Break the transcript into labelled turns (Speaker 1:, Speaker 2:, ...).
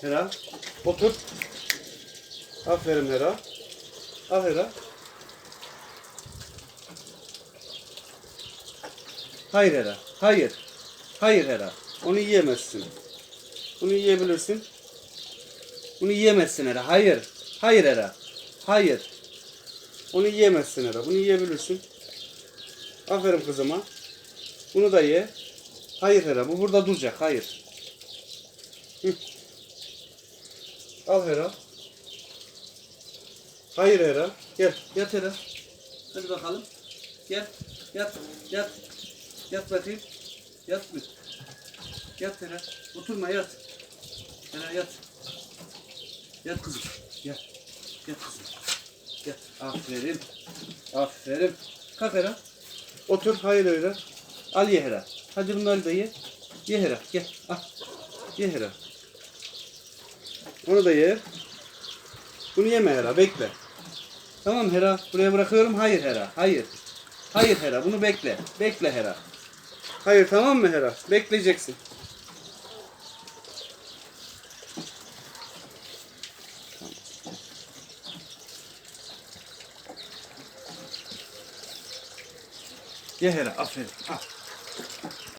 Speaker 1: Hera. Otur. Aferin Hera. Al Hera. Hayır Hera. Hayır. Hayır Hera. Onu yiyemezsin. Bunu yiyebilirsin. Bunu yiyemezsin Hera. Hayır. Hayır Hera. Hayır. Onu yiyemezsin Hera. Bunu yiyebilirsin. Aferin kızıma. Bunu da ye. Hayır Hera. Bu burada duracak. Hayır. Hı. Al Hera. Hayır Hera. Gel. Yat Hera. Hadi bakalım. Gel. Yat. Yat. Yat bakayım. Yat bir. Yat Hera. Oturma yat. Hera yat. Yat kızım. Yat. Yat kızım. Yat. Aferin. Aferin. Kalk Hera. Otur. Hayır Hera. Al ye Hera. Hadi bunları da ye. Ye Hera. Gel. Al. Ye Hera. Onu da ye. Bunu yeme Hera. Bekle. Tamam Hera. Buraya bırakıyorum. Hayır Hera. Hayır. Hayır Hera. Bunu bekle. Bekle Hera. Hayır tamam mı Hera? Bekleyeceksin. Ye Hera. Aferin. Al.